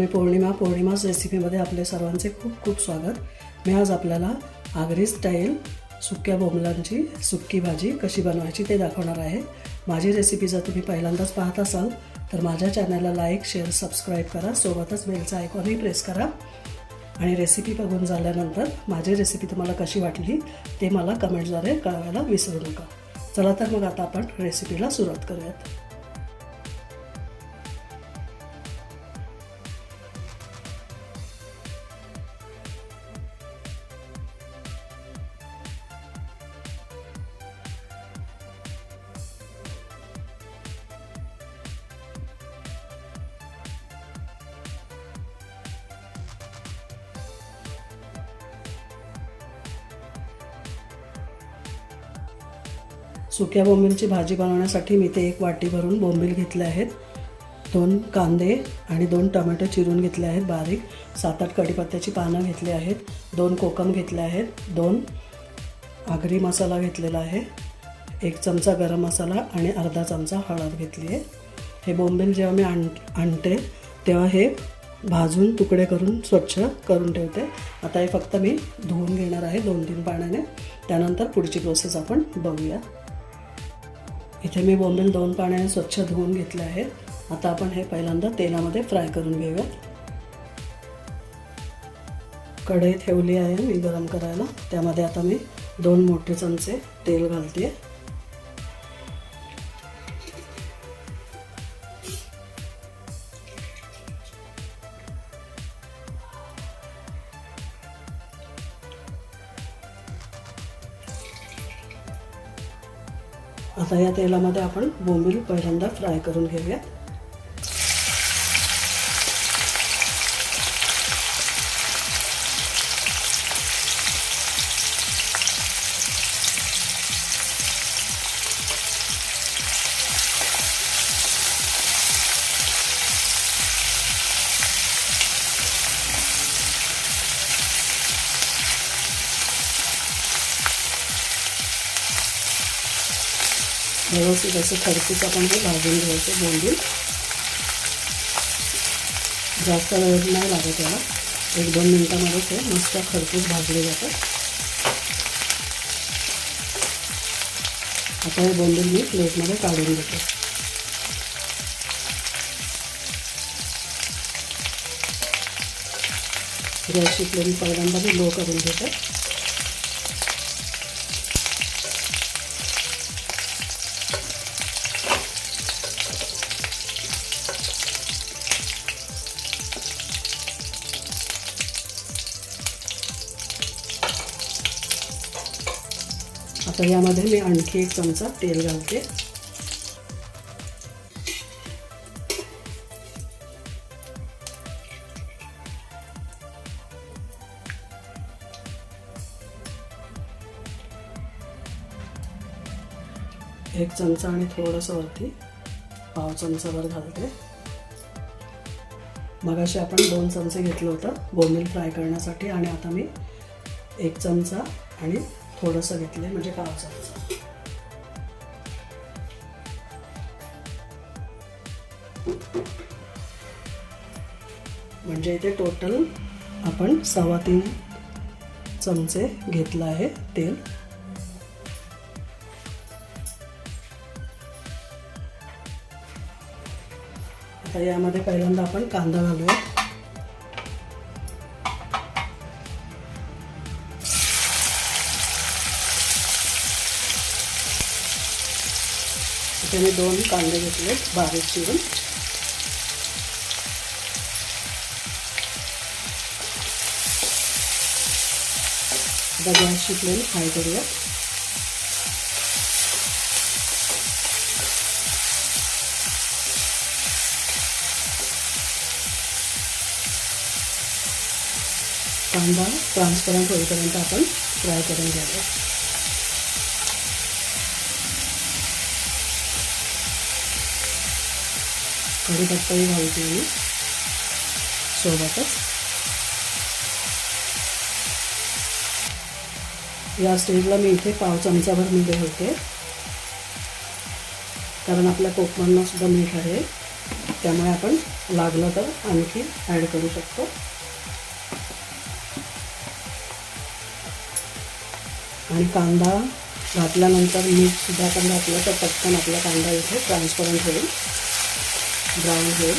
मी पौर्णिमा पौर्णिमाच रेसिपीमध्ये आपले सर्वांचे खूप खूप स्वागत. मी आज आपल्याला आगरी स्टाईल सुक्या बोंबलांची सुक्की भाजी कशी बनवायची ते दाखवणार आहे. माझी रेसिपी जर तुम्ही पहिल्यांदाच पाहत असाल तर माझ्या चॅनलला लाईक शेअर सबस्क्राईब करा. सोबतच बेलचा आयकॉनही प्रेस करा. आणि रेसिपी बघून झाल्यानंतर माझी रेसिपी तुम्हाला कशी वाटली ते मला कमेंटद्वारे कळवायला विसरू नका. चला तर मग आता आपण रेसिपीला सुरुवात करूयात. सुक्या बोंबीलची भाजी बनवण्यासाठी मी ते एक वाटी भरून बोंबील घेतले आहेत. दोन कांदे आणि दोन टमॅटो चिरून घेतले आहेत बारीक. सात आठ कढीपत्त्याची पानं घेतली आहेत. दोन कोकम घेतले आहेत. दोन आगरी मसाला घेतलेला आहे. एक चमचा गरम मसाला आणि अर्धा चमचा हळद घेतली आहे. हे बोंबील जेव्हा मी आण आणते तेव्हा हे भाजून तुकडे करून स्वच्छ करून ठेवते. आता हे फक्त मी धुवून घेणार आहे दोन तीन पाण्याने. त्यानंतर पुढची प्रोसेस आपण बघूया. इथे मी बोंबील दोन पाण्याने स्वच्छ धुवून घेतले आहेत. आता आपण हे पहिल्यांदा तेलामध्ये फ्राय करून घेऊया. कढई ठेवली आहे मी गरम करायला. त्यामध्ये आता मी दोन मोठे चमचे तेल घालते आता या तेलामध्ये आपण बोंबील पहिल्यांदा फ्राय करून घेऊयात. व्यवस्थित असं खरपूस आपण हे भाजून घ्यायचं बोंबील जास्त वेळ नाही लागत त्याला एक दोन मिनटामध्ये ते मस्त खरपूस भाजले जातं आता हे बोंबील मी प्लेटमध्ये काढून घेतो. गॅसची फ्लेम पहिल्यांदा मी लो करून घेते. आता यामध्ये मी आणखी एक चमचा तेल घालते. एक चमचा आणि थोडंसं वरती पाव चमचावर घालते. मगाशी आपण दोन चमचे घेतलं होतं बोमिल फ्राय करण्यासाठी आणि आता मी एक चमचा आणि थोडंसं घेतलं आहे म्हणजे पाव चमचा म्हणजे इथे टोटल आपण सव्वा तीन चमचे घेतलं आहे तेल. आता यामध्ये पहिल्यांदा आपण कांदा घालूया इथे मी दोन कांदे घेतले बारीक चिरून. आता गॅस शिकलेली फ्राय करूया कांदा ट्रान्सपरंट होईपर्यंत आपण फ्राय करून घ्यायला कढीपत्ताही घालते मी. सोबतच. या स्टेजला मी इथे पाव चमचाभर मीठ घालते कारण आपल्या कोकमांना सुद्धा मीठ आहे. त्यामुळे आपण लागलं तर आणखी ॲड करू शकतो. आणि कांदा घातल्यानंतर मीठसुद्धा आपण घातलं तर पटकन आपला कांदा इथे ट्रान्सपरंट होईल. ब्राऊन होईल.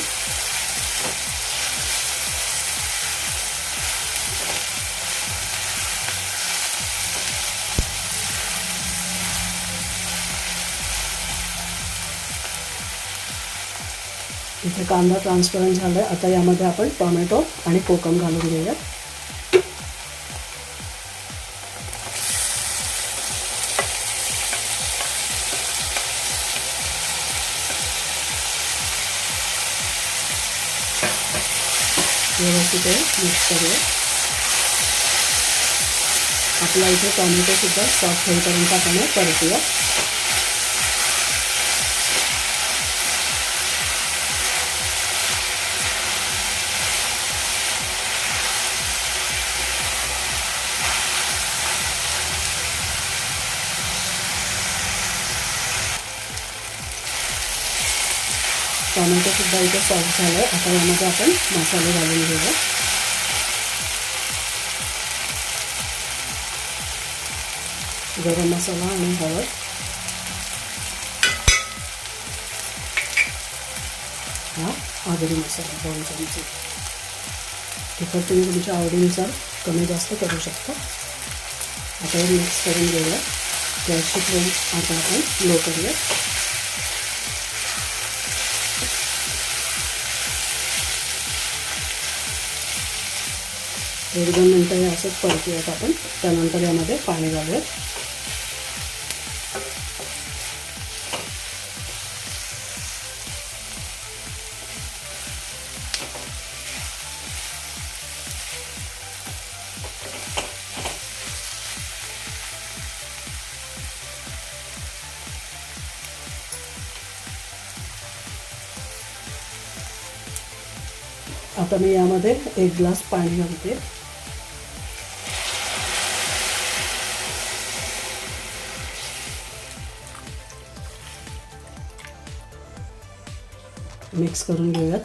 इथे कांदा ट्रान्सपरंट झाला आहे आता यामध्ये आपण टोमॅटो आणि कोकम घालून घेऊयात. व्यवस्थित मिक्स करूया. आपला इथे टॉमॅटोसुद्धा सॉफ्ट होईपर्यंत आपण हे परतूया टोमॅटोसुद्धा इथे सॉफ्ट झालं आहे आता यामध्ये आपण मसाले घालून घेऊया गरम मसाला आणि हळद हा आगरी मसाला दोन चमचे तिखट तुम्ही तुमच्या आवडीनुसार कमी जास्त करू शकता आता हे मिक्स करून घेऊया गॅसची फ्लेम आता आपण लो करूया एक दोन मिनटं हे असंच परतूयात आपण. त्यानंतर यामध्ये पाणी घालूयात. आता मी यामध्ये एक ग्लास पाणी घालते. मिक्स करून घेऊयात.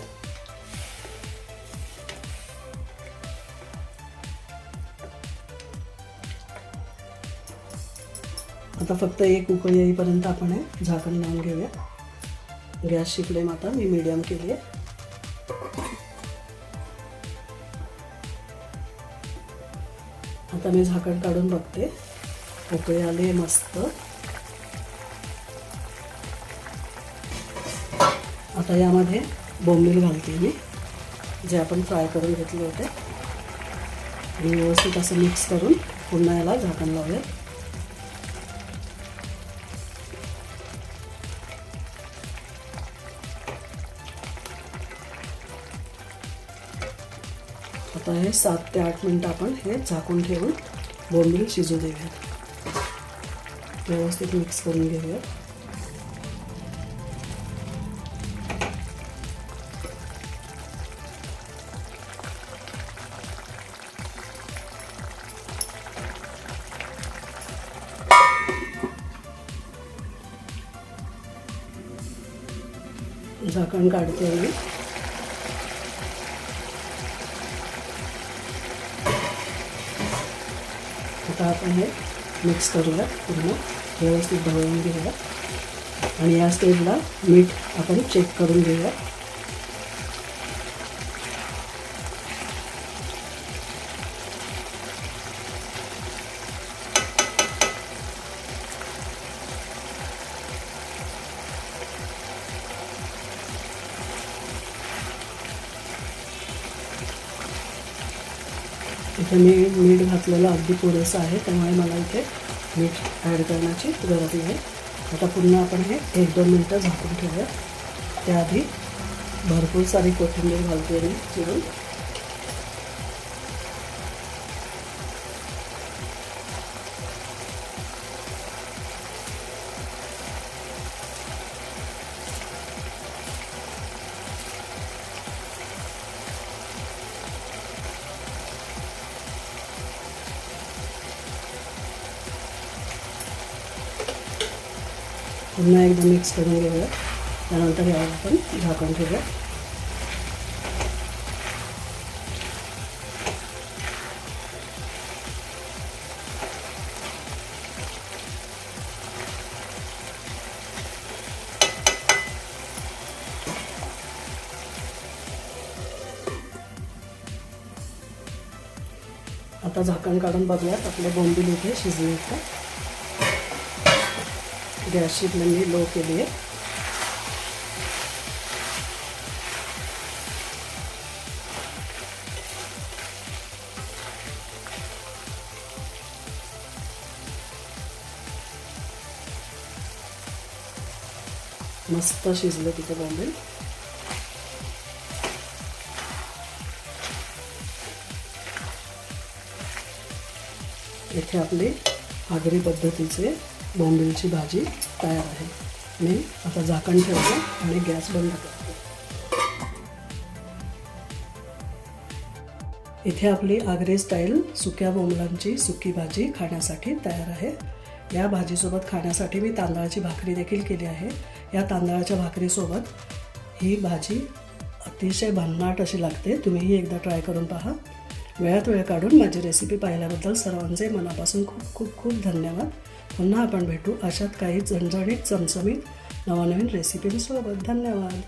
आता फक्त एक उकळ येईपर्यंत आपण हे झाकण लावून घेऊया. गॅसची फ्लेम आता मी मीडियम केली आहे. आता मी झाकण काढून बघते. उकळी आले मस्त. आता यामध्ये बोंबील घालते मी जे आपण फ्राय करून घेतले होते. आणि व्यवस्थित असं मिक्स करून पुन्हा याला झाकण लावूया. आता हे सात ते आठ मिनटं आपण हे झाकून ठेवून बोंबील शिजू देऊयात. व्यवस्थित मिक्स करून घेऊयात. झाकण काढते मी आता आपण हे मिक्स करूया पूर्ण. व्यवस्थित ढवळून घेऊया. आणि या स्टेजला मीठ आपण चेक करून घेऊया. इथे मी मीठ घातलेलं अगदी पुरेसं आहे त्यामुळे मला इथे मीठ ॲड करण्याची गरज नाही. आता पुन्हा आपण हे एक दोन मिनटं झाकून ठेवूया त्याआधी भरपूर सारी कोथिंबीर घालते मी चिरून. पुन्हा एकदा मिक्स करून घेऊया. त्यानंतर यावर आपण झाकण ठेवूया. आता झाकण काढून बघूयात आपले बोंबील इथे शिजले का? गॅसची फ्लेम मी लो केली आहे मस्त शिजले तिथे बांबे इथे आपले आगरी पद्धतीचे बोंबिलची भाजी तयार आहे. मी आता झाकण ठेवतो आणि गॅस बंद करतो. इथे आपली आगरी स्टाईल सुक्या बोंबलांची सुकी भाजी खाण्यासाठी तयार आहे. या भाजीसोबत खाण्यासाठी मी तांदळाची भाकरी देखील केली आहे. या तांदळाच्या भाकरीसोबत ही भाजी अतिशय भन्नाट अशी लागते. तुम्हीही एकदा ट्राय करून पहा. वेळात वेळ काढून माझी रेसिपी पाहिल्याबद्दल सर्वांचे मनापासून खूप खूप खूप धन्यवाद. पुन्हा आपण भेटू अशात काही झणझणीत चमचमीत नवनवीन रेसिपींसोबत धन्यवाद.